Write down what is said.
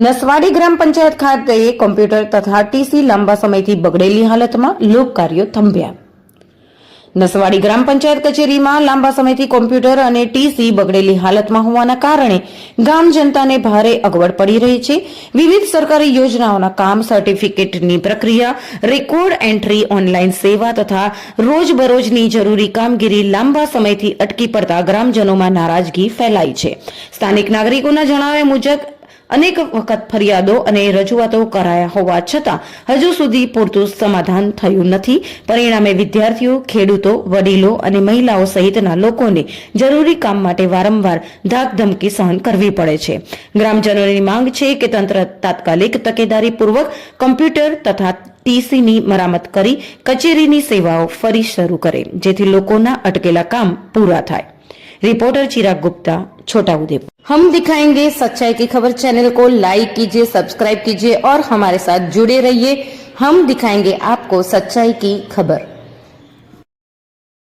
નસવાડી ગ્રામ પંચાયત ખાતે કોમ્પ્યુટર તથા ટીસી લાંબા સમયથી બગડેલી હાલતમાં લોક કાર્યો થંભ્યા. નસવાડી ગ્રામ પંચાયત કચેરીમાં લાંબા સમયથી કોમ્પ્યુટર અને ટીસી બગડેલી હાલતમાં હોવાના કારણે ગામ જનતાને ભારે અગવડ પડી રહી છે. વિવિધ સરકારી યોજનાઓના કામ, સર્ટિફિકેટની પ્રક્રિયા, રેકોર્ડ એન્ટ્રી, ઓનલાઈન સેવા તથા રોજબરોજની જરૂરી કામગીરી લાંબા સમયથી અટકી પડતા ગ્રામજનોમાં નારાજગી ફેલાઈ છે. સ્થાનિક નાગરિકોના જણાવ્યા મુજબ અનેક વખત ફરિયાદો અને રજૂઆતો કરાયા હોવા છતાં હજુ સુધી પૂરતું સમાધાન થયું નથી. પરિણામે વિદ્યાર્થીઓ, ખેડૂતો, વડીલો અને મહિલાઓ સહિતના લોકોને જરૂરી કામ માટે વારંવાર ધાકધમકી સહન કરવી પડે છે. ગ્રામજનોની માંગ છે કે તંત્ર તાત્કાલિક તકેદારીપૂર્વક કમ્પ્યુટર તથા ટીસીની મરામત કરી કચેરીની સેવાઓ ફરી શરૂ કરે, જેથી લોકોના અટકેલા કામ પૂરા થાય. रिपोर्टर चिराग गुप्ता, छोटा उदयपुर। हम दिखाएँगे सच्चाई की खबर। चैनल को लाइक कीजिए, सब्सक्राइब कीजिए और हमारे साथ जुड़े रहिए। हम दिखाएँगे आपको सच्चाई की खबर।